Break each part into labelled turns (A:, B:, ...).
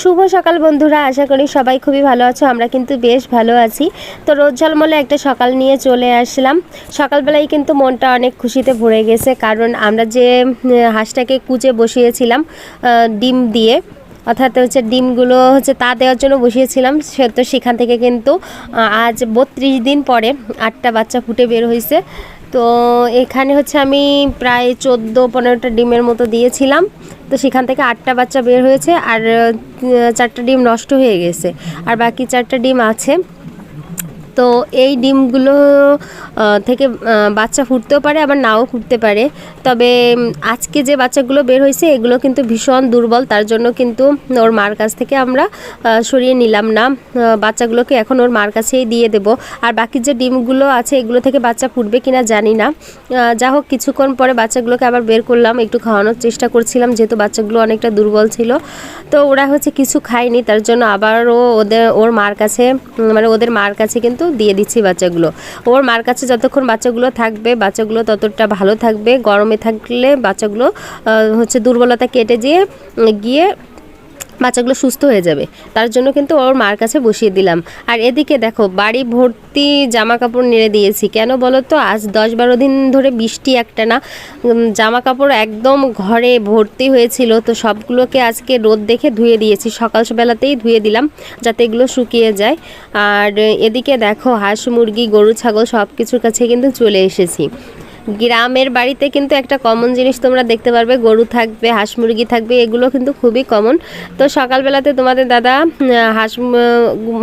A: শুভ সকাল বন্ধুরা, আশা করি সবাই খুবই ভালো আছো, আমরা কিন্তু বেশ ভালো আছি। তো রোদ ঝলমলে একটা সকাল নিয়ে চলে আসলাম। সকালবেলায় কিন্তু মনটা অনেক খুশিতে ভরে গেছে, কারণ আমরা যে হাঁসটাকে কুচে বসিয়েছিলাম ডিম দিয়ে, অর্থাৎ হচ্ছে ডিমগুলো হচ্ছে তা দেওয়ার জন্য বসিয়েছিলাম, সে তো সেখান থেকে কিন্তু আজ বত্রিশ দিন পরে আটটা বাচ্চা ফুটে বের হয়েছে তো এখানে হচ্ছে আমি প্রায় চোদ্দ পনেরোটা ডিমের মতো দিয়েছিলাম। তো সেখান থেকে আটটা বাচ্চা বের হয়েছে আর চারটা ডিম নষ্ট হয়ে গেছে। আর বাকি চারটা ডিম আছে। তো এই ডিমগুলো থেকে বাচ্চা ফুটতেও পারে, আবার নাও ফুটতে পারে। তবে আজকে যে বাচ্চাগুলো বের হয়েছে, এগুলো কিন্তু ভীষণ দুর্বল। তার জন্য কিন্তু ওর মার কাছ থেকে আমরা সরিয়ে নিলাম না। বাচ্চাগুলোকে এখন ওর মার কাছেই দিয়ে দেব। আর বাকি যে ডিমগুলো আছে, এগুলো থেকে বাচ্চা ফুটবে কিনা জানি না। যা হোক, কিছুক্ষণ পরে বাচ্চাগুলোকে আবার বের করলাম। একটু খাওয়ানোর চেষ্টা করছিলাম, যেহেতু বাচ্চাগুলো অনেকটা দুর্বল ছিল। তো ওরা হচ্ছে কিছু খায়নি, তার জন্য আবারও ওদের, ওর মার কাছে মানে ওদের মার কাছে কিন্তু দিয়ে দিচ্ছি বাচ্চাগুলো। ওর মার কাছে যতক্ষণ বাচ্চাগুলো থাকবে, বাচ্চাগুলো ততটা ভালো থাকবে। গরমে থাকলে বাচ্চাগুলো হচ্ছে দুর্বলতা কেটে যেয়ে গিয়ে বাচ্চাগুলো সুস্থ হয়ে যাবে। তার জন্য কিন্তু ওর মার কাছে বসিয়ে দিলাম। আর এদিকে দেখো, বাড়ি ভর্তি জামা কাপড় নেড়ে দিয়েছি। কেন বলো তো আজ দশ বারো দিন ধরে বৃষ্টি একটা না। জামা কাপড় একদম ঘরে ভর্তি হয়েছিল। তো সবগুলোকে আজকে রোদ দেখে ধুয়ে দিয়েছি। সকাল বেলাতেই ধুয়ে দিলাম যাতে এগুলো শুকিয়ে যায়। আর এদিকে দেখো, হাঁস, মুরগি, গরু, ছাগল সব কিছুর কাছে কিন্তু চলে এসেছি। গ্রামের বাড়িতে কিন্তু একটা কমন জিনিস তোমরা দেখতে পারবে, গরু থাকবে, হাঁস মুরগি থাকবে, এগুলো কিন্তু খুবই কমন তো সকালবেলাতে তোমাদের দাদা হাঁস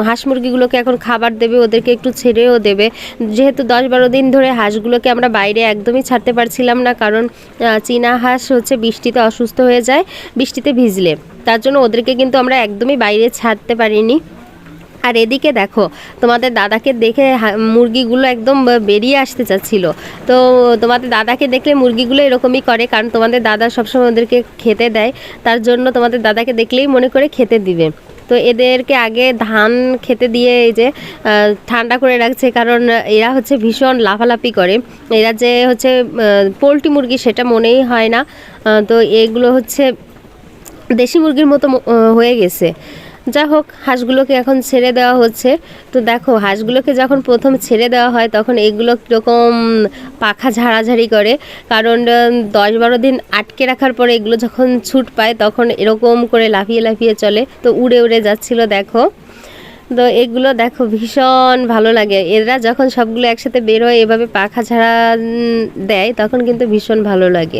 A: হাঁস মুরগিগুলোকে এখন খাবার দেবে, ওদেরকে একটু ছেড়েও দেবে। যেহেতু দশ বারো দিন ধরে হাঁসগুলোকে আমরা বাইরে একদমই ছাড়তে পারছিলাম না, কারণ চীনা হাঁস হচ্ছে বৃষ্টিতে অসুস্থ হয়ে যায়, বৃষ্টিতে ভিজলে। তার জন্য ওদেরকে কিন্তু আমরা একদমই বাইরে ছাড়তে পারিনি। আর এদিকে দেখো, তোমাদের দাদাকে দেখে মুরগিগুলো একদম বেরিয়ে আসতে চাচ্ছিল। তো তোমাদের দাদাকে দেখলে মুরগিগুলো এরকমই করে, কারণ তোমাদের দাদা সবসময় ওদেরকে খেতে দেয়। তার জন্য তোমাদের দাদাকে দেখলেই মনে করে খেতে দিবে। তো এদেরকে আগে ধান খেতে দিয়ে এই যে ঠান্ডা করে রাখছে, কারণ এরা হচ্ছে ভীষণ লাফালাফি করে। এরা যে হচ্ছে পোলট্রি মুরগি সেটা মনেই হয় না। তো এগুলো হচ্ছে দেশি মুরগির মতো হয়ে গেছে। যা হোক হাঁসগুলোকে এখন ছেড়ে দেওয়া হচ্ছে। তো দেখো হাঁসগুলোকে যখন প্রথম ছেড়ে দেওয়া হয় তখন এগুলো কীরকম পাখা ঝাড়াঝাড়ি করে। কারণ দশ বারো দিন আটকে রাখার পরে এগুলো যখন ছুট পায় তখন এরকম করে লাফিয়ে লাফিয়ে চলে। তো উড়ে উড়ে যাচ্ছিল দেখো। তো এগুলো দেখো ভীষণ ভালো লাগে। এরা যখন সবগুলো একসাথে বের হয় এভাবে পাখা উম, দেয় তখন কিন্তু ভীষণ ভালো লাগে।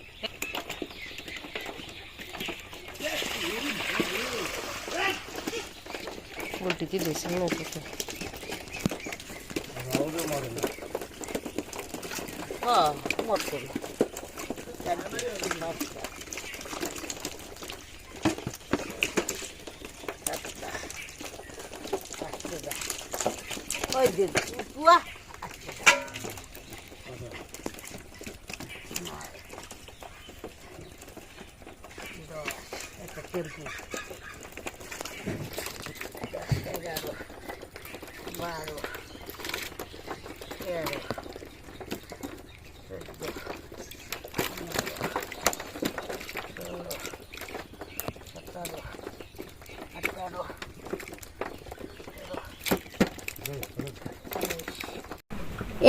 A: ಉಲ್ಟಿತಿ ದೇಸಿ ನೋಡ್ಬೇಕು ಹಾಂ ಮಾಡ್ತೀವಿ ಒಯ್ದಿದ್ದು ಉಪ್ಪುವ Это кирпич.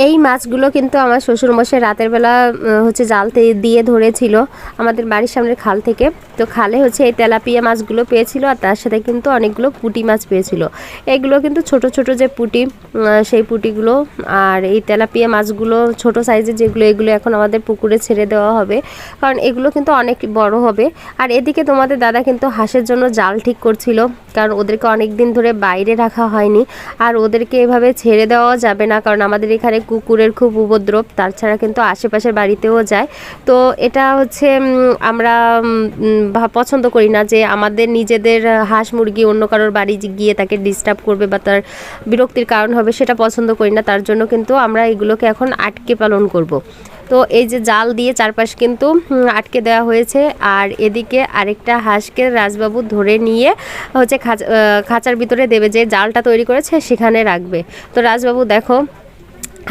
A: এই মাছগুলো কিন্তু আমার শ্বশুরমশাই রাতের বেলা হচ্ছে জাল দিয়ে ধরেছিল আমাদের বাড়ির সামনের খাল থেকে। তো খালে হচ্ছে এই তেলাপিয়া মাছগুলো পেয়েছিল আর তার সাথে কিন্তু অনেকগুলো পুঁটি মাছ পেয়েছিল। এগুলো কিন্তু ছোট ছোট যে পুঁটি সেই পুঁটিগুলো আর এই তেলাপিয়া মাছগুলো ছোট সাইজের যেগুলো, এগুলো এখন আমাদের পুকুরে ছেড়ে দেওয়া হবে। কারণ এগুলো কিন্তু অনেক বড় হবে। আর এদিকে তোমাদের দাদা কিন্তু হাঁসের জন্য জাল ঠিক করছিল, কারণ ওদেরকে অনেক দিন ধরে বাইরে রাখা হয়নি। আর ওদেরকে এভাবে ছেড়ে দেওয়া যাবে না, কারণ আমাদের এখানে কুকুরের খুব উপদ্রব তাছাড়া কিন্তু আশেপাশের বাড়িতেও যায়। তো এটা হচ্ছে আমরা পছন্দ করি না যে আমাদের নিজেদের হাঁস মুরগি অন্য কারোর বাড়ি গিয়ে তাকে ডিস্টার্ব করবে বা তার বিরক্তির কারণ হবে সেটা পছন্দ করি না। তার জন্য কিন্তু আমরা এগুলোকে এখন আটকে পালন করব। তো এই যে জাল দিয়ে চারপাশ কিন্তু আটকে দেওয়া হয়েছে। আর এদিকে আরেকটা হাঁসকে রাজবাবু ধরে নিয়ে হচ্ছে খাঁচা খাঁচার ভিতরে দেবে যে জালটা তৈরি করেছে সেখানে রাখবে। তো রাজবাবু দেখো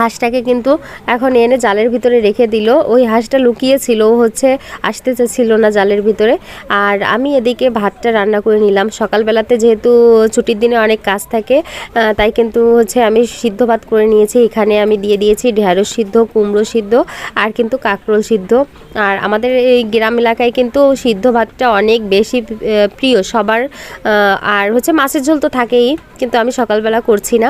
A: হাঁসটাকে কিন্তু এখন এনে জালের ভিতরে রেখে দিল। ওই হাঁসটা লুকিয়ে ছিল ও হচ্ছে আসতে চাচ্ছিল না জালের ভিতরে। আর আমি এদিকে ভাতটা রান্না করে নিলাম। সকালবেলাতে যেহেতু ছুটির দিনে অনেক কাজ থাকে তাই কিন্তু হচ্ছে আমি সিদ্ধ ভাত করে নিয়েছি। এখানে আমি দিয়ে দিয়েছি ঢেঁড়স সিদ্ধ, কুমড়ো সিদ্ধ আর কিন্তু কাঁকরোল সিদ্ধ। আর আমাদের এই গ্রাম এলাকায় কিন্তু সিদ্ধ ভাতটা অনেক বেশি প্রিয় সবার আর হচ্ছে মাছের ঝোল তো থাকেই, কিন্তু আমি সকালবেলা করছি না।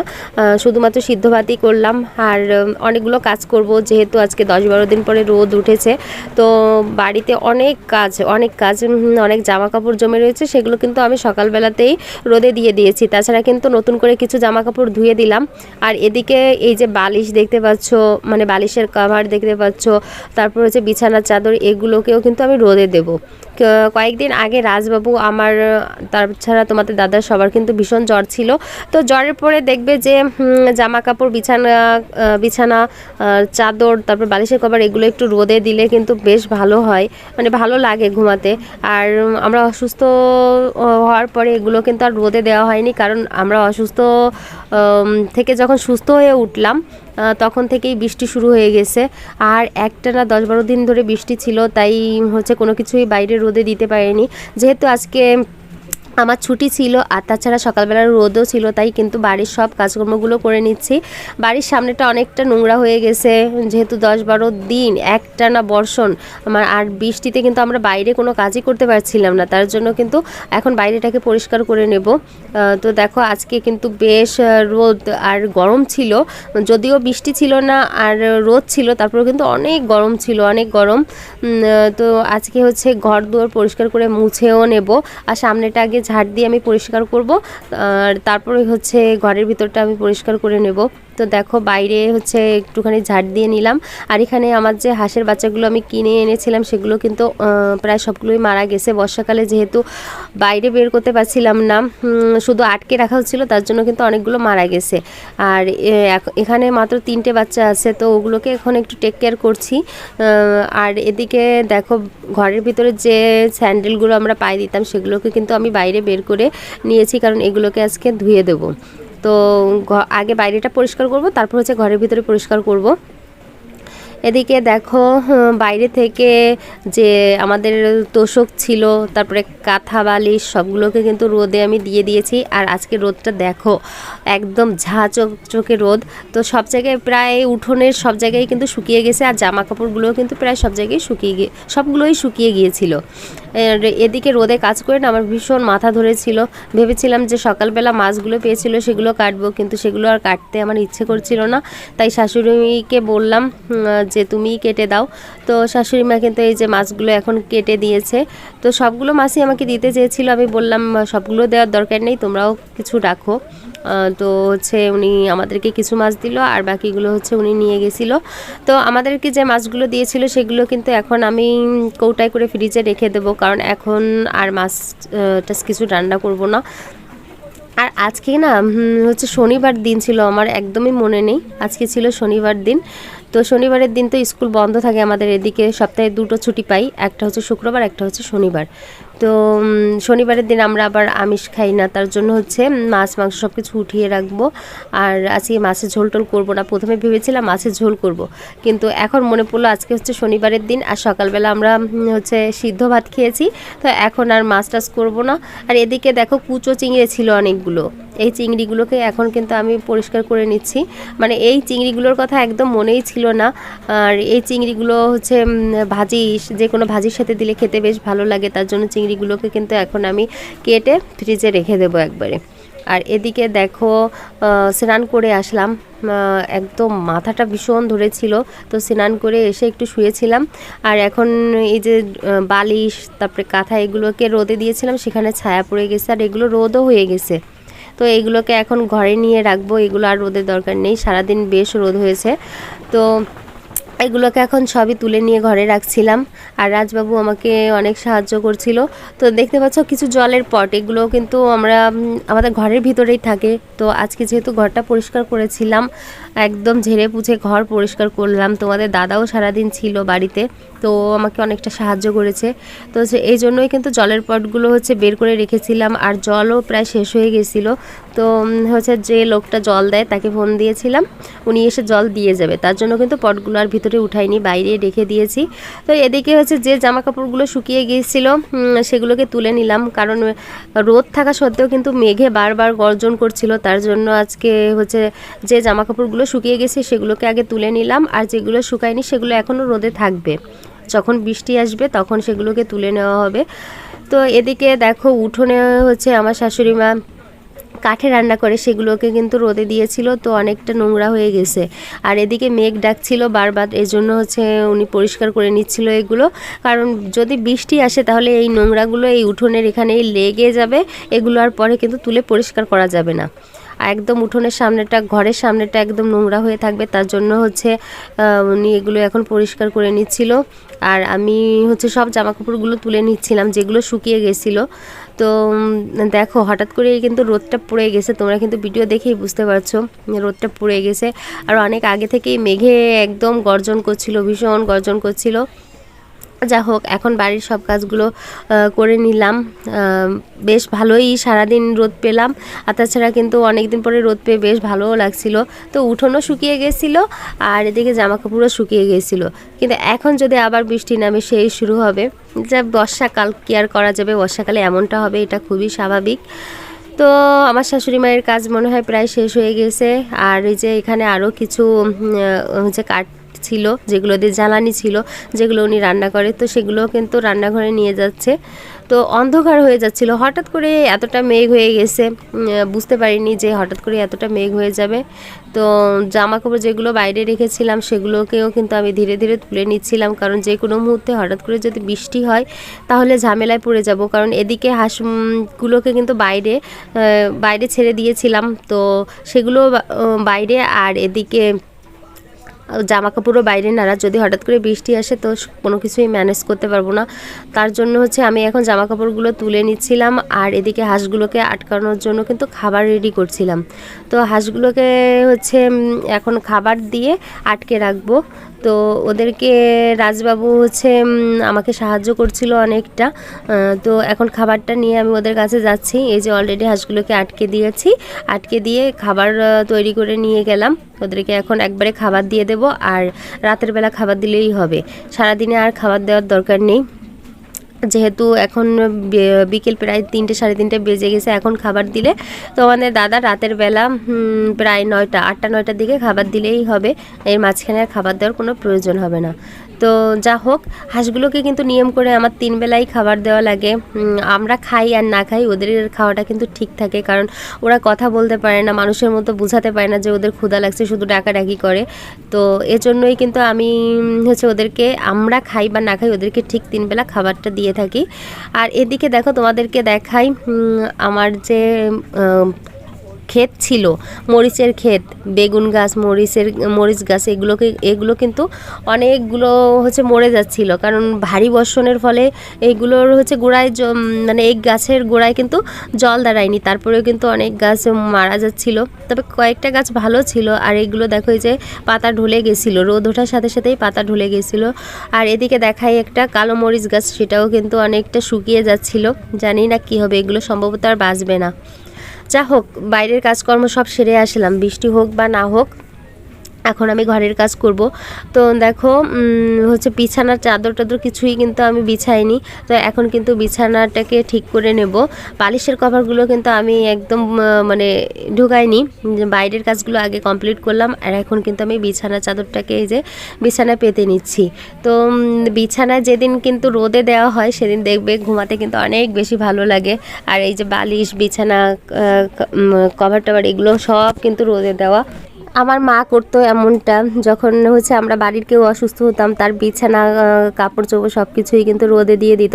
A: শুধুমাত্র সিদ্ধ ভাতই করলাম। আর উম, অনেকগুলো কাজ করব যেহেতু আজকে দশ বারো দিন পরে রোদ উঠেছে। তো বাড়িতে অনেক কাজ অনেক কাজ অনেক জামা কাপড় জমে রয়েছে সেগুলো কিন্তু আমি সকালবেলাতেই রোদে দিয়ে দিয়েছি। তাছাড়া কিন্তু নতুন করে কিছু জামা কাপড় ধুয়ে দিলাম। আর এদিকে এই যে বালিশ দেখতে পাচ্ছ মানে বালিশের কাভার দেখতে পাচ্ছ তারপর হচ্ছে বিছানার চাদর এগুলোকেও কিন্তু আমি রোদে দেবো। কয়েকদিন আগে রাজবাবু আমার তাছাড়া তোমাদের দাদার সবার কিন্তু ভীষণ জ্বর ছিল। তো জ্বরের পরে দেখবে যে জামা কাপড় বিছানা বিছানা চাদর, তারপর বালিশের কভার, এগুলো একটু রোদে দিলে কিন্তু বেশ ভালো হয়। মানে ভালো লাগে ঘুমাতে। আর আমরা অসুস্থ হওয়ার পরে এগুলো কিন্তু আর রোদে দেওয়া হয়নি। কারণ আমরা অসুস্থ থেকে যখন সুস্থ হয়ে উঠলাম তখন থেকেই বৃষ্টি শুরু হয়ে গেছে। আর একটা না দশ বারো দিন ধরে বৃষ্টি ছিল, তাই হচ্ছে কোনো কিছুই বাইরে রোদে দিতে পারেনি। যেহেতু আজকে আমার ছুটি ছিল আর তাছাড়া সকালবেলার রোদও ছিল, তাই কিন্তু বাড়ির সব কাজকর্মগুলো করে নিচ্ছি। বাড়ির সামনেটা অনেকটা নোংরা হয়ে গেছে, যেহেতু দশ বারো দিন একটানা বর্ষণ। আমার আর বৃষ্টিতে কিন্তু আমরা বাইরে কোনো কাজই করতে পারছিলাম না, তার জন্য কিন্তু এখন বাইরেটাকে পরিষ্কার করে নেব। তো দেখো আজকে কিন্তু বেশ রোদ আর গরম ছিল, যদিও বৃষ্টি ছিল না আর রোদ ছিল, তারপরেও কিন্তু অনেক গরম ছিল, অনেক গরম। তো আজকে হচ্ছে ঘর দুয়ার পরিষ্কার করে মুছেও নেব। আর সামনেটা আগে ঝাড় দিয়ে আমি পরিষ্কার করব। আর তারপরে হচ্ছে ঘরের ভিতরটা আমি পরিষ্কার করে নেব। তো দেখো বাইরে হচ্ছে একটুখানি ঝাড় দিয়ে নিলাম। আর এখানে আমার যে হাঁসের বাচ্চাগুলো আমি কিনে এনেছিলাম, সেগুলো কিন্তু প্রায় সবগুলোই মারা গেছে। বর্ষাকালে যেহেতু বাইরে বের করতে পারছিলাম না শুধু আটকে রাখা হচ্ছিল, তার জন্য কিন্তু অনেকগুলো মারা গেছে। আর এখানে মাত্র তিনটে বাচ্চা আছে, তো ওগুলোকে এখন একটু টেক কেয়ার করছি। আর এদিকে দেখো, ঘরের ভিতরে যে স্যান্ডেলগুলো আমরা পায়ে দিতাম, সেগুলোকে কিন্তু আমি বাইরে বের করে নিয়েছি, কারণ এগুলোকে আজকে ধুয়ে দেবো। তো আগে বাইরেটা পরিষ্কার করব, তারপর হচ্ছে ঘরের ভিতরে পরিষ্কার করব। এদিকে দেখো বাইরে থেকে যে আমাদের তোষক ছিল, তারপরে কাঁথা, বালিশ সবগুলোকে কিন্তু রোদে আমি দিয়ে দিয়েছি। আর আজকে রোদটা দেখো, একদম ঝাঁ চোখ রোদ। তো সব জায়গায় প্রায় উঠোনের সব জায়গায় কিন্তু শুকিয়ে গেছে, আর জামা কাপড়গুলোও কিন্তু প্রায় সব জায়গায় শুকিয়ে গিয়ে সবগুলোই শুকিয়ে গিয়েছিল। এদিকে রোদে কাজ করে না, আমার ভীষণ মাথা ধরেছিল। ভেবেছিলাম যে সকালবেলা মাছগুলো পেয়েছিল, সেগুলো কাটবো, কিন্তু সেগুলো আর কাটতে আমার ইচ্ছে করছিল না। তাই শাশুড়িকে বললাম যে তুমিই কেটে দাও। তো শাশুড়ি মা কিন্তু এই যে মাছগুলো এখন কেটে দিয়েছে, তো সবগুলো মাছই আমাকে দিতে চেয়েছিল। আমি বললাম, সবগুলো দেওয়ার দরকার নেই, তোমরাও কিছু রাখো। তো হচ্ছে উনি আমাদেরকে কিছু মাছ দিল, আর বাকিগুলো হচ্ছে উনি নিয়ে গেছিল। তো আমাদেরকে যে মাছগুলো দিয়েছিল, সেগুলো কিন্তু এখন আমি কৌটায় করে ফ্রিজে রেখে দেবো। কারণ এখন আর মাছ টাস কিছু রান্না করব না। আর আজকে না হচ্ছে শনিবার দিন ছিল আমার, একদমই মনে নেই। আজকে ছিল শনিবার দিন। তো শনিবারের দিন তো স্কুল বন্ধ থাকে আমাদের এদিকে, সপ্তাহে দুটো ছুটি পাই। একটা হচ্ছে শুক্রবার, একটা হচ্ছে শনিবার। তো শনিবারের দিন আমরা আবার আমিষ খাই না, তার জন্য হচ্ছে মাছ, মাংস সব কিছু উঠিয়ে রাখব। আর আজকে মাছের ঝোল টোল করব না, প্রথমে ভেবেছিলাম মাছের ঝোল করব। কিন্তু এখন মনে পড়ল আজকে হচ্ছে শনিবারের দিন, আর সকালবেলা আমরা হচ্ছে সিদ্ধ ভাত খেয়েছি। তো এখন আর মাছ টাছ করব না। আর এদিকে দেখো কুচো চিংড়ি ছিল অনেকগুলো। এই চিংড়িগুলোকে এখন কিন্তু আমি পরিষ্কার করে নিচ্ছি। মানে এই চিংড়িগুলোর কথা একদম মনেই ছিল না। আর এই চিংড়িগুলো হচ্ছে ভাজি, যে কোনো ভাজির সাথে দিলে খেতে বেশ ভালো লাগে, তার জন্য চিংড়িগুলোকে কিন্তু এখন আমি কেটে ফ্রিজে রেখে দেবো একবারে। আর এদিকে দেখো স্নান করে আসলাম। একদম মাথাটা ভীষণ ধরেছিল, তো স্নান করে এসে একটু শুয়েছিলাম। আর এখন এই যে বালিশ, তারপরে কাঁথা, এগুলোকে রোদে দিয়েছিলাম, সেখানে ছায়া পড়ে গেছে, আর এগুলো রোদও হয়ে গেছে। তো এইগুলোকে এখন ঘরে নিয়ে রাখব, এগুলো আর রোদের দরকার নেই, সারাদিন বেশ রোদ হয়েছে। তো এগুলোকে এখন সবই তুলে নিয়ে ঘরে রাখছিলাম। আর রাজবাবু আমাকে অনেক সাহায্য করছিল। তো দেখতে পাচ্ছ কিছু জলের পট এগুলো কিন্তু আমরা আমাদের ঘরের ভিতরেই থাকে। তো আজকে যেহেতু ঘরটা পরিষ্কার করেছিলাম একদম ঝেড়ে পুছে ঘর পরিষ্কার করলাম। তোমাদের দাদাও সারাদিন ছিল বাড়িতে, তো আমাকে অনেকটা সাহায্য করেছে। তো এই জন্যই কিন্তু জলের পটগুলো হচ্ছে বের করে রেখেছিলাম, আর জলও প্রায় শেষ হয়ে গেছিল। তো হচ্ছে যে লোকটা জল দেয়, তাকে ফোন দিয়েছিলাম, উনি এসে জল দিয়ে যাবে। তার জন্য কিন্তু পটগুলো আর ভিতরে উঠাইনি, বাইরে রেখে দিয়েছি। তো এদিকে হচ্ছে যে জামা কাপড়গুলো শুকিয়ে গিয়েছিল সেগুলোকে তুলে নিলাম, কারণ রোদ থাকা সত্ত্বেও কিন্তু মেঘে বারবার গর্জন করছিল। তার জন্য আজকে হচ্ছে যে জামা কাপড়গুলো শুকিয়ে গেছে সেগুলোকে আগে তুলে নিলাম আর যেগুলো শুকায়নি সেগুলো এখনও রোদে থাকবে। যখন বৃষ্টি আসবে তখন সেগুলোকে তুলে নেওয়া হবে। তো এদিকে দেখো উঠোনে হচ্ছে আমার শাশুড়ি মা কাঠে রান্না করে সেগুলোকে কিন্তু রোদে দিয়েছিল, তো অনেকটা নোংরা হয়ে গেছে। আর এদিকে মেঘ ডাকছিল বারবার এই জন্য হচ্ছে উনি পরিষ্কার করে নিচ্ছিল এগুলো। কারণ যদি বৃষ্টি আসে তাহলে এই নোংরাগুলো এই উঠোনের এখানেই লেগে যাবে, এগুলো আর পরে কিন্তু তুলে পরিষ্কার করা যাবে না। একদম উঠোনের সামনেটা, ঘরের সামনেটা একদম নোংরা হয়ে থাকবে। তার জন্য হচ্ছে উনি এগুলো এখন পরিষ্কার করে নিচ্ছিল। আর আমি হচ্ছে সব জামা কাপড়গুলো তুলে নিচ্ছিলাম, যেগুলো শুকিয়ে গেছিল। তো দেখো, হঠাৎ করেই কিন্তু রোদটা পড়ে গেছে। তোমরা কিন্তু ভিডিও দেখেই বুঝতে পারছ, রোদটা পড়ে গেছে। আর অনেক আগে থেকেই মেঘে একদম গর্জন করছিল, ভীষণ গর্জন করছিল। যা হোক, এখন বাড়ির সব কাজগুলো করে নিলাম। বেশ ভালোই সারাদিন রোদ পেলাম। আর তাছাড়া কিন্তু অনেক দিন পরে রোদ পেয়ে বেশ ভালোও লাগছিল। তো উঠোনও শুকিয়ে গেছিল আর এদিকে জামা কাপড়ও শুকিয়ে গেছিল। কিন্তু এখন যদি আবার বৃষ্টি নামে সেই শুরু হবে, যা বর্ষাকাল কি আর করা যাবে? বর্ষাকালে এমনটা হবে, এটা খুবই স্বাভাবিক। তো আমার শাশুড়ি মায়ের কাজ মনে হয় প্রায় শেষ হয়ে গেছে। আর এই যে এখানে আরও কিছু হচ্ছে কাঠ ছিল, যেগুলো দিয়ে জ্বালানি ছিল, যেগুলো উনি রান্না করে, তো সেগুলো কিন্তু রান্নাঘরে নিয়ে যাচ্ছে। তো অন্ধকার হয়ে যাচ্ছিল। হঠাৎ করে এতটা মেঘ হয়ে গেছে বুঝতে পারিনি যে হঠাৎ করে এতটা মেঘ হয়ে যাবে। তো জামা কাপড় যেগুলো বাইরে রেখেছিলাম, সেগুলোকেও কিন্তু আমি ধীরে ধীরে তুলে নিচ্ছিলাম, কারণ যে কোনো মুহূর্তে হঠাৎ করে যদি বৃষ্টি হয়, তাহলে ঝামেলায় পড়ে যাব। কারণ এদিকে হাঁসগুলোকে কিন্তু বাইরে বাইরে ছেড়ে দিয়েছিলাম। তো সেগুলো বাইরে আর এদিকে জামা কাপড়ও বাইরে নাড়া যদি হঠাৎ করে বৃষ্টি আসে তো কোনো কিছুই ম্যানেজ করতে পারব না। তার জন্য হচ্ছে আমি এখন জামা কাপড়গুলো তুলে নিচ্ছিলাম আর এদিকে হাঁসগুলোকে আটকানোর জন্য কিন্তু খাবার রেডি করছিলাম। তো হাঁসগুলোকে হচ্ছে এখন খাবার দিয়ে আটকে রাখব। তো ওদেরকে রাজবাবু হচ্ছে আমাকে সাহায্য করছিল অনেকটা। তো এখন খাবারটা নিয়ে আমি ওদের কাছে যাচ্ছি। এই যে অলরেডি হাঁসগুলোকে আটকে দিয়েছি। আটকে দিয়ে খাবার তৈরি করে নিয়ে গেলাম। ওদেরকে এখন একবারে খাবার দিয়ে দেবো। আর রাতের বেলা খাবার দিলেই হবে। সারাদিনে আর খাবার দেওয়ার দরকার নেই। যেহেতু এখন বিকেল প্রায় তিনটে, সাড়ে তিনটে বেজে গেছে, এখন খাবার দিলে তো আমাদের দাদা রাতের বেলা প্রায় নয়টা, আটটা, নয়টার দিকে খাবার দিলেই হবে। এর মাঝখানে আর খাবার দেওয়ার কোনো প্রয়োজন হবে না। তো যা হোক, হাঁসগুলোকে কিন্তু নিয়ম করে আমার তিন বেলাই খাবার দেওয়া লাগে। আমরা খাই আর না খাই ওদের খাওয়াটা কিন্তু ঠিক থাকে, কারণ ওরা কথা বলতে পারে না, মানুষের মতো বোঝাতে পারে না যে ওদের ক্ষুধা লাগছে, শুধু ডাকাডাকি করে। তো এজন্যই কিন্তু আমি হচ্ছে ওদেরকে, আমরা খাই বা না খাই ওদেরকে ঠিক তিন বেলা খাবারটা দিয়ে থাকি। আর এদিকে দেখো তোমাদেরকে দেখাই আমার যে ক্ষেত ছিল। মরিচের ক্ষেত, বেগুন গাছ, মরিচের, মরিচ গাছ, এগুলোকে, এগুলো কিন্তু অনেকগুলো হচ্ছে মরে যাচ্ছিল। কারণ ভারী বর্ষণের ফলে এইগুলোর হচ্ছে গোড়ায় মানে এই গাছের গোড়ায় কিন্তু জল দাঁড়ায়নি। তারপরেও কিন্তু অনেক গাছ মারা যাচ্ছিল। তবে কয়েকটা গাছ ভালো ছিল। আর এগুলো দেখো এই যে পাতা ঢুলে গেছিল। রোদ ওঠার সাথে সাথেই পাতা ঢুলে গেছিল। আর এদিকে দেখাই একটা কালো মরিচ গাছ, সেটাও কিন্তু অনেকটা শুকিয়ে যাচ্ছিল। জানি না কি হবে, এগুলো সম্ভবত আর বাঁচবে না। যা হোক বাইরের কাজকর্ম সব সেরে আসলাম। বৃষ্টি হোক বা না হোক এখন আমি ঘরের কাজ করব। তো দেখো হচ্ছে বিছানার চাদর টাদর কিছুই কিন্তু আমি বিছাইনি। তো এখন কিন্তু বিছানাটাকে ঠিক করে নেব। বালিশের কভারগুলো কিন্তু আমি একদম মানে ঢুকাইনি। বাইরের কাজগুলো আগে কমপ্লিট করলাম আর এখন কিন্তু আমি বিছানার চাদরটাকে এই যে বিছানা পেতে নিচ্ছি। তো উম, বিছানায় যেদিন কিন্তু রোদে দেওয়া হয় সেদিন দেখবে ঘুমাতে কিন্তু অনেক বেশি ভালো লাগে। আর এই যে বালিশ বিছানা কভার টভার এগুলো সব কিন্তু রোদে দেওয়া। আমার মা করতো এমনটা, যখন হচ্ছে আমরা বাড়ির কেউ অসুস্থ হতাম, তার বিছানা কাপড় চোপড় সব কিছুই কিন্তু রোদে দিয়ে দিত।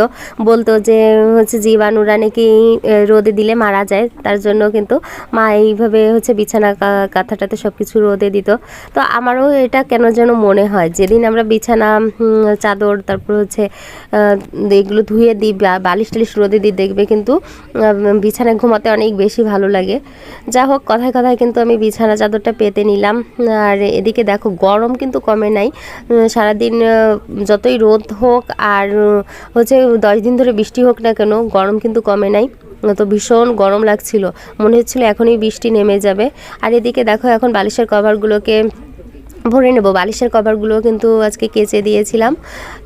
A: বলতো যে হচ্ছে জীবাণুরা নাকি রোদে দিলে মারা যায়, তার জন্য কিন্তু মা এইভাবে হচ্ছে বিছানা কাঁথাটাতে সব কিছু রোদে দিত। তো আমারও এটা কেন যেন মনে হয়, যেদিন আমরা বিছানা চাদর, তারপর হচ্ছে এগুলো ধুয়ে দিই বালিশ টালিশ রোদে দিই, দেখবে কিন্তু বিছানায় ঘুমাতে অনেক বেশি ভালো লাগে। যা হোক কথায় কথায় কিন্তু আমি বিছানা চাদরটা পেতে নিলাম। আর এদিকে দেখো, গরম কিন্তু কমে নাই। সারাদিন যতই রোদ হোক আর হচ্ছে দশ দিন ধরে বৃষ্টি হোক না কেন, গরম কিন্তু কমে নাই। তো ভীষণ গরম লাগছিল। মনে হচ্ছিল এখনই বৃষ্টি নেমে যাবে। আর এদিকে দেখো, এখন বালিশের কভারগুলোকে ভরে নেব। বালিশের কভারগুলো কিন্তু আজকে কেচে দিয়েছিলাম।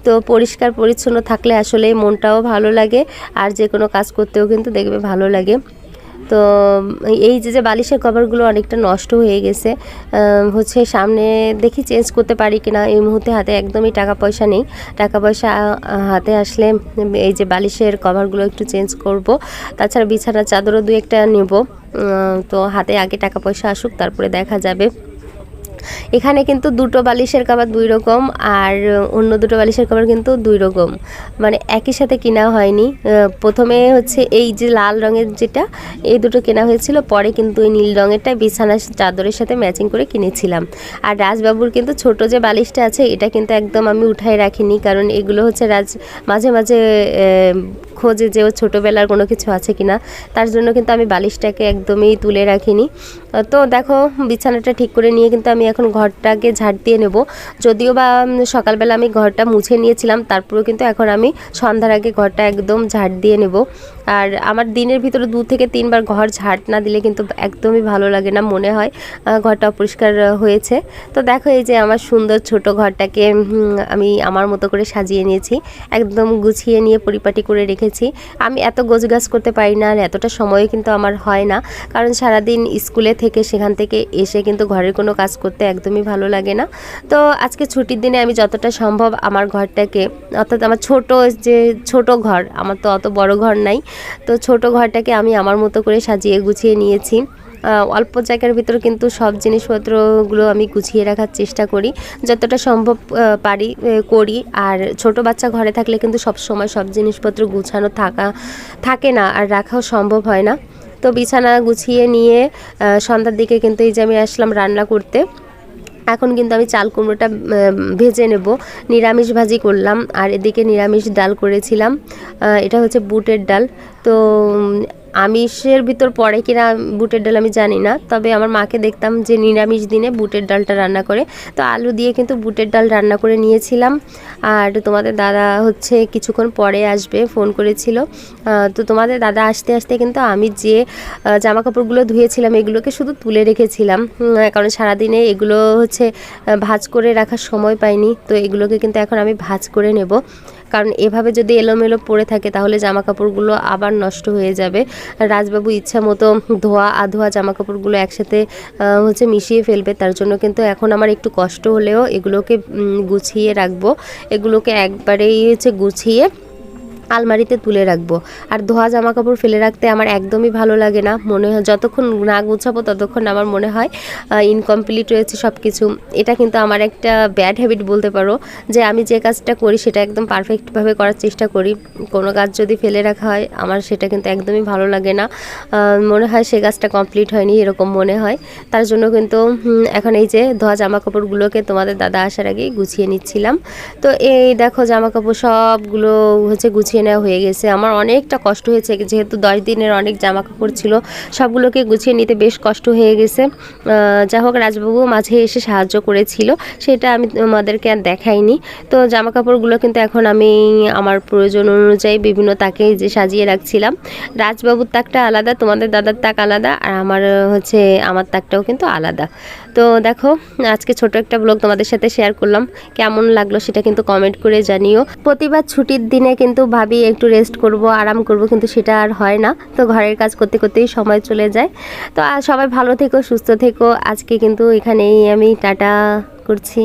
A: তো পরিষ্কার, পরিচ্ছন্ন থাকলে আসলে মনটাও ভালো লাগে। আর যে কোনো কাজ করতেও কিন্তু দেখবে ভালো লাগে। তো এই যে যে বালিশের কভারগুলো অনেকটা নষ্ট হয়ে গেছে হচ্ছে সামনে দেখি চেঞ্জ করতে পারি কিনা। এই মুহূর্তে হাতে একদমই টাকা পয়সা নেই। টাকা পয়সা হাতে আসলে এই যে বালিশের কভারগুলো একটু চেঞ্জ করব। তাছাড়া বিছানার চাদরও দু একটা নেব। তো হাতে আগে টাকা পয়সা আসুক, তারপরে দেখা যাবে। এখানে কিন্তু দুটো বালিশের কাবার দুই রকম আর অন্য দুটো বালিশের কাবার কিন্তু দুই রকম। মানে একই সাথে কেনা হয়নি। প্রথমে হচ্ছে এই যে লাল রঙের যেটা, এই দুটো কেনা হয়েছিল। পরে কিন্তু এই নীল রঙেরটা বিছানার চাদরের সাথে ম্যাচিং করে কিনেছিলাম। আর রাজবাবুর কিন্তু ছোট যে বালিশটা আছে, এটা কিন্তু একদম আমি উঠাই রাখিনি। কারণ এগুলো হচ্ছে রাজ, মাঝে মাঝে খোঁজে যে ও ছোটোবেলার কোনো কিছু আছে কিনা, তার জন্য কিন্তু আমি বালিশটাকে একদমই তুলে রাখিনি। তো দেখো, বিছানাটা ঠিক করে নিয়ে কিন্তু আমি এখন ঘরটাকে ঝাড় দিয়ে নেব। যদিও বা সকালবেলা আমি ঘরটা মুছে নিয়েছিলাম, তারপরেও কিন্তু এখন আমি সন্ধ্যার আগে ঘরটা একদম ঝাড় দিয়ে নেব। আর আমার দিনের ভিতরে দু থেকে তিনবার ঘর ঝাড় না দিলে কিন্তু একদমই ভালো লাগে না মনে হয় ঘরটা অপরিষ্কার হয়েছে। তো দেখো এই যে আমার সুন্দর ছোট ঘরটাকে আমি আমার মতো করে সাজিয়ে নিয়েছি, একদম গুছিয়ে নিয়ে পরিপাটি করে রেখেছি। আমি এত গোছগাছ করতে পারি না আর এতটা সময় কিন্তু আমার হয় না, কারণ সারাদিন স্কুলে থেকে সেখান থেকে এসে কিন্তু ঘরের কোনো কাজ করতে একদমই ভালো লাগে না। তো আজকে ছুটির দিনে আমি যতটা সম্ভব আমার ঘরটাকে, অর্থাৎ আমার ছোট যে ছোট ঘর, আমার তো অত বড় ঘর নাই, তো ছোট ঘরটাকে আমি আমার মতো করে সাজিয়ে গুছিয়ে নিয়েছি। অল্প জায়গার ভিতর কিন্তু সব জিনিসপত্রগুলো আমি গুছিয়ে রাখার চেষ্টা করি। যতটা সম্ভব পারি করি। আর ছোট বাচ্চা ঘরে থাকলে কিন্তু সব সময় সব জিনিসপত্র গুছানো থাকা, থাকে না, আর রাখাও সম্ভব হয় না। তো বিছানা গুছিয়ে নিয়ে সন্ধ্যার দিকে কিন্তু এই যে আমি আসলাম রান্না করতে এখন কিন্তু আমি চাল কুমড়োটা ভেজে নেব। নিরামিষ ভাজি করলাম, আর এদিকে নিরামিষ ডাল করেছিলাম। এটা হচ্ছে বুটের ডাল। তো আমিষের ভিতর পড়ে কিনা বুটের ডাল আমি জানি না, তবে আমার মাকে দেখতাম যে নিরামিষ দিনে বুটের ডালটা রান্না করে। তো আলু দিয়ে কিন্তু বুটের ডাল রান্না করে নিয়েছিলাম। আর তোমাদের দাদা হচ্ছে কিছুক্ষণ পরে আসবে, ফোন করেছিল। তো তোমাদের দাদা আসতে আসতে কিন্তু আমি যে জামা কাপড়গুলো ধুয়েছিলাম এগুলোকে শুধু তুলে রেখেছিলাম। কারণ সারাদিনে এগুলো হচ্ছে ভাজ করে রাখার সময় পাইনি। তো এগুলোকে কিন্তু এখন আমি ভাজ করে নেব। কারণ এভাবে যদি এলোমেলো পড়ে থাকে, তাহলে জামা কাপড়গুলো আবার নষ্ট হয়ে যাবে। রাজবাবু ইচ্ছা মতো ধোয়া, আধোয়া জামা কাপড়গুলো একসাথে হচ্ছে মিশিয়ে ফেলবে। তার জন্য কিন্তু এখন আমার একটু কষ্ট হলেও এগুলোকে গুছিয়ে রাখব। এগুলোকে একবারেই হচ্ছে গুছিয়ে আলমারিতে তুলে রাখব। আর ধোয়া জামা কাপড় ফেলে রাখতে আমার একদমই ভালো লাগে না। মনে হয় যতক্ষণ না গুছাবো ততক্ষণ আমার মনে হয় ইনকমপ্লিট রয়েছে সব কিছু এটা কিন্তু আমার একটা ব্যাড হ্যাবিট বলতে পারো, যে আমি যে কাজটা করি সেটা একদম পারফেক্টভাবে করার চেষ্টা করি। কোনো কাজ যদি ফেলে রাখা হয়, আমার সেটা কিন্তু একদমই ভালো লাগে না। মনে হয় সে কাজটা কমপ্লিট হয়নি, এরকম মনে হয়। তার জন্য কিন্তু এখন এই যে ধোয়া জামা কাপড়গুলোকে তোমাদের দাদা আসার আগেই গুছিয়ে নিচ্ছিলাম। তো এই দেখো জামা কাপড় সবগুলো হচ্ছে গুছিয়ে নেওয়া হয়ে গেছে। আমার অনেকটা কষ্ট হয়েছে, যেহেতু দশ দিনের অনেক জামা কাপড় ছিল, সবগুলোকে গুছিয়ে নিতে বেশ কষ্ট হয়ে গেছে। যা হোক রাজবাবু মাঝে এসে সাহায্য করেছিল, সেটা আমি তোমাদেরকে আর দেখাইনি। তো জামা কাপড়গুলো কিন্তু এখন আমি আমার প্রয়োজন অনুযায়ী বিভিন্ন তাকে যে সাজিয়ে রাখছিলাম। রাজবাবুর তাকটা আলাদা, তোমাদের দাদার তাক আলাদা, আর আমার হচ্ছে, আমার তাকটাও কিন্তু আলাদা। তো দেখো, আজকে ছোট একটা ব্লগ তোমাদের সাথে শেয়ার করলাম। কেমন লাগল সেটা কিন্তু কমেন্ট করে জানিও। প্রতিবার ছুটির দিনে কিন্তু ভাবি একটু রেস্ট করব, আরাম করব, কিন্তু সেটা আর হয় না। তো ঘরের কাজ করতে করতেই সময় চলে যায়। তো সবাই ভালো থেকো, সুস্থ থেকো। আজকে কিন্তু এখানেই আমি টাটা করছি।